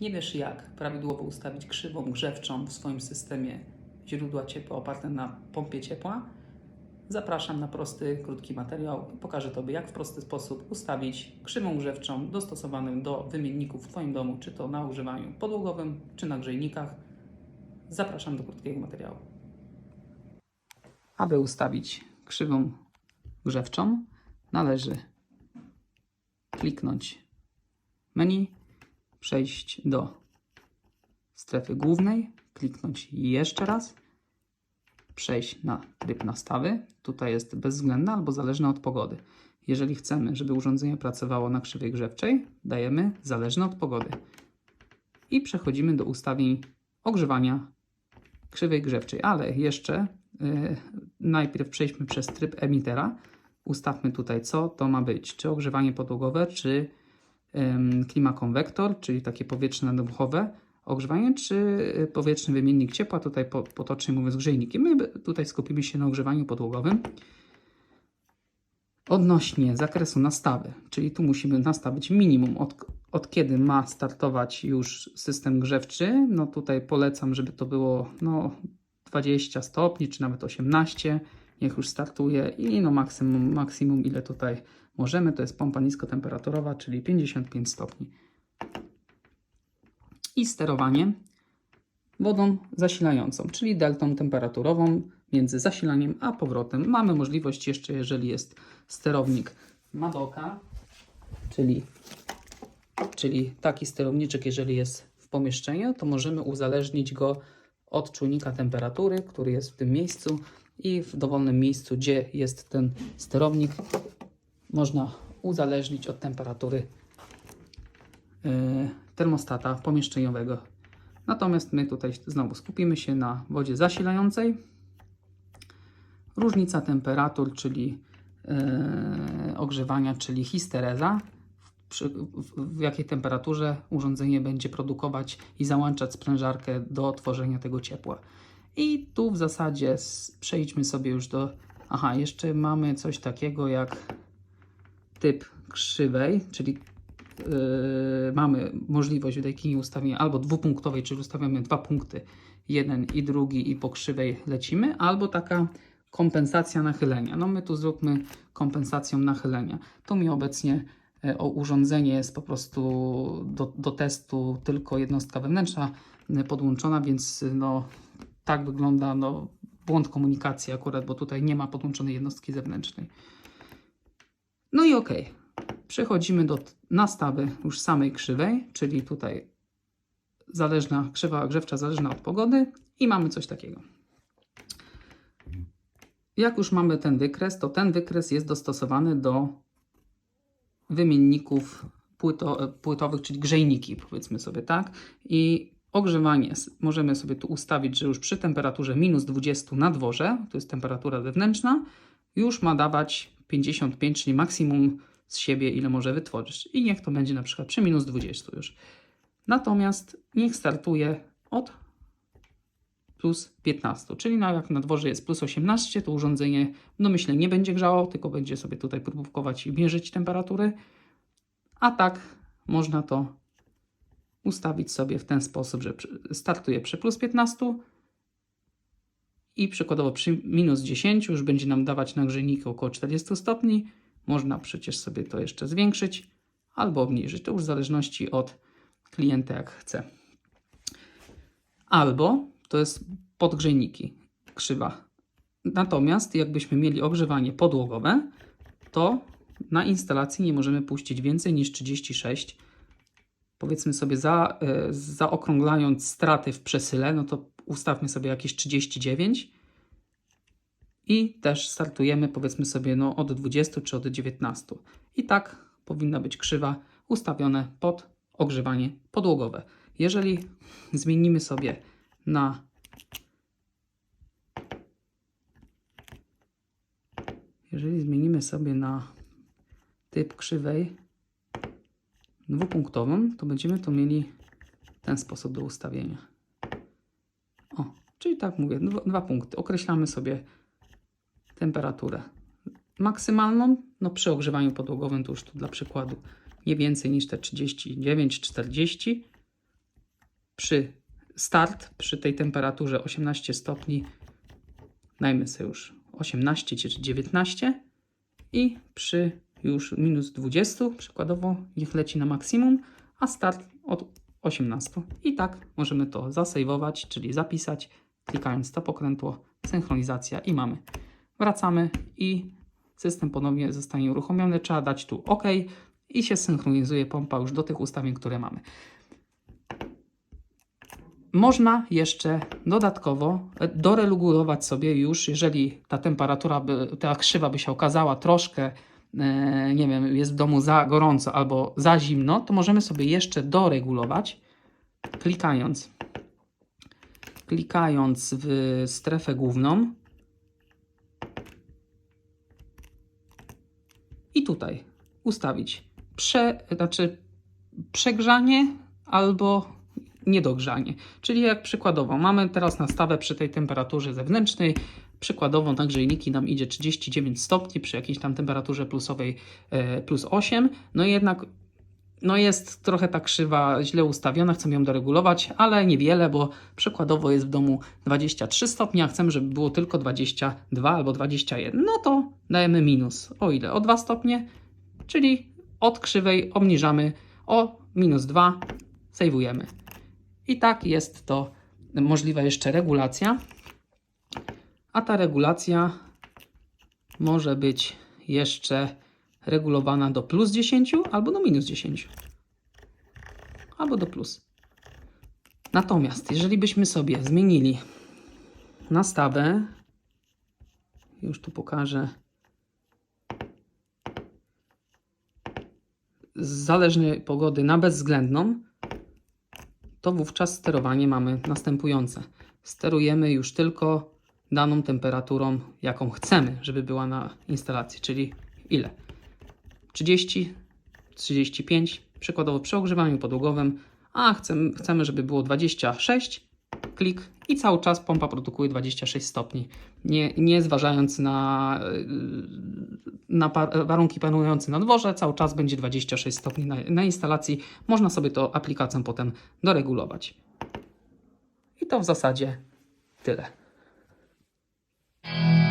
Nie wiesz jak prawidłowo ustawić krzywą grzewczą w swoim systemie źródła ciepła oparte na pompie ciepła? Zapraszam na prosty, krótki materiał. Pokażę Tobie, jak w prosty sposób ustawić krzywą grzewczą dostosowaną do wymienników w Twoim domu, czy to na ogrzewaniu podłogowym, czy na grzejnikach. Zapraszam do krótkiego materiału. Aby ustawić krzywą grzewczą, należy kliknąć menu, przejść do strefy głównej, kliknąć jeszcze raz, przejść na tryb nastawy. Tutaj jest bezwzględna albo zależna od pogody. Jeżeli chcemy, żeby urządzenie pracowało na krzywej grzewczej, dajemy zależne od pogody. I przechodzimy do ustawień ogrzewania krzywej grzewczej, ale jeszcze yy, najpierw przejdźmy przez tryb emitera. Ustawmy tutaj, co to ma być. Czy ogrzewanie podłogowe, czy klimakonwektor, czyli takie powietrzne nadmuchowe ogrzewanie, czy y, powietrzny wymiennik ciepła, tutaj po, potocznie mówiąc grzejniki. My tutaj skupimy się na ogrzewaniu podłogowym. Odnośnie zakresu nastawy, czyli tu musimy nastawić minimum od, od kiedy ma startować już system grzewczy. No tutaj polecam, żeby to było no, 20 stopni, czy nawet 18. Niech już startuje i no maksimum, maksimum ile tutaj możemy, to jest pompa niskotemperaturowa, czyli 55 stopni. I sterowanie wodą zasilającą, czyli deltą temperaturową między zasilaniem a powrotem. Mamy możliwość jeszcze, jeżeli jest sterownik Madoka, czyli, czyli taki sterowniczek, jeżeli jest w pomieszczeniu, to możemy uzależnić go od czujnika temperatury, który jest w tym miejscu i w dowolnym miejscu, gdzie jest ten sterownik, można uzależnić od temperatury e, termostata pomieszczeniowego. Natomiast my tutaj znowu skupimy się na wodzie zasilającej. Różnica temperatur, czyli e, ogrzewania, czyli histereza, w jakiej temperaturze urządzenie będzie produkować i załączać sprężarkę do tworzenia tego ciepła. I tu w zasadzie przejdźmy sobie już do. Aha, jeszcze mamy coś takiego jak typ krzywej, czyli yy, mamy możliwość w tej kini ustawienia albo dwupunktowej, czyli ustawiamy dwa punkty, jeden i drugi i po krzywej lecimy, albo taka kompensacja nachylenia. No my tu zróbmy kompensacją nachylenia. Tu mi obecnie e, o urządzenie jest po prostu do, do testu tylko jednostka wewnętrzna e, podłączona, więc no tak wygląda no, błąd komunikacji akurat, bo tutaj nie ma podłączonej jednostki zewnętrznej. No i ok. Przechodzimy do nastawy już samej krzywej, czyli tutaj zależna krzywa grzewcza zależna od pogody i mamy coś takiego. Jak już mamy ten wykres, to ten wykres jest dostosowany do wymienników płyto, płytowych, czyli grzejniki, powiedzmy sobie tak. I ogrzewanie możemy sobie tu ustawić, że już przy temperaturze minus 20 na dworze, to jest temperatura zewnętrzna, już ma dawać 55, czyli maksimum z siebie, ile może wytworzyć. I niech to będzie na przykład przy minus 20 już. Natomiast niech startuje od plus 15, czyli na, jak na dworze jest plus 18, to urządzenie myślę nie będzie grzało, tylko będzie sobie tutaj próbować i mierzyć temperatury. A tak można to ustawić sobie w ten sposób, że startuje przy plus 15 i przykładowo przy minus 10 już będzie nam dawać na grzejniku około 40 stopni. Można przecież sobie to jeszcze zwiększyć albo obniżyć. To już w zależności od klienta jak chce. Albo to jest podgrzejniki, krzywa. Natomiast jakbyśmy mieli ogrzewanie podłogowe, to na instalacji nie możemy puścić więcej niż 36. Powiedzmy sobie, za, e, zaokrąglając straty w przesyle, no to ustawmy sobie jakieś 39 i też startujemy powiedzmy sobie no, od 20 czy od 19. I tak powinna być krzywa ustawione pod ogrzewanie podłogowe. Jeżeli zmienimy sobie na jeżeli zmienimy sobie na typ krzywej dwupunktową, to będziemy to mieli ten sposób do ustawienia. O, czyli tak mówię, dwa, dwa punkty. Określamy sobie temperaturę maksymalną, no przy ogrzewaniu podłogowym to już tu dla przykładu nie więcej niż te 39-40 przy start, przy tej temperaturze 18 stopni, dajmy sobie już 18 czy 19 i przy już minus 20 przykładowo niech leci na maksimum, a start od 18. I tak możemy to zasejwować, czyli zapisać, klikając to pokrętło, synchronizacja i mamy. Wracamy i system ponownie zostanie uruchomiony. Trzeba dać tu OK i się synchronizuje pompa już do tych ustawień, które mamy. Można jeszcze dodatkowo e, doregulować sobie już, jeżeli ta temperatura, by, ta krzywa by się okazała troszkę, nie wiem, jest w domu za gorąco albo za zimno, to możemy sobie jeszcze doregulować, klikając, klikając w strefę główną i tutaj ustawić prze, znaczy przegrzanie albo niedogrzanie. Czyli jak przykładowo mamy teraz nastawę przy tej temperaturze zewnętrznej, przykładowo na grzejniki nam idzie 39 stopni przy jakiejś tam temperaturze plusowej e, plus 8, no jednak no jest trochę ta krzywa źle ustawiona, chcemy ją doregulować, ale niewiele, bo przykładowo jest w domu 23 stopnie, a chcemy, żeby było tylko 22 albo 21. No to dajemy minus. O ile? O 2 stopnie, czyli od krzywej obniżamy o minus 2, sejwujemy. I tak jest to możliwa jeszcze regulacja. A ta regulacja może być jeszcze regulowana do plus 10 albo do minus 10. Albo do plus. Natomiast jeżeli byśmy sobie zmienili nastawę, już tu pokażę, z zależnej pogody na bezwzględną, to wówczas sterowanie mamy następujące. Sterujemy już tylko daną temperaturą, jaką chcemy, żeby była na instalacji, czyli ile? 30, 35, przykładowo przy ogrzewaniu podłogowym, a chcemy, chcemy żeby było 26, klik i cały czas pompa produkuje 26 stopni, nie, nie zważając na, na pa- warunki panujące na dworze, cały czas będzie 26 stopni na, na instalacji. Można sobie to aplikacją potem doregulować. I to w zasadzie tyle. You.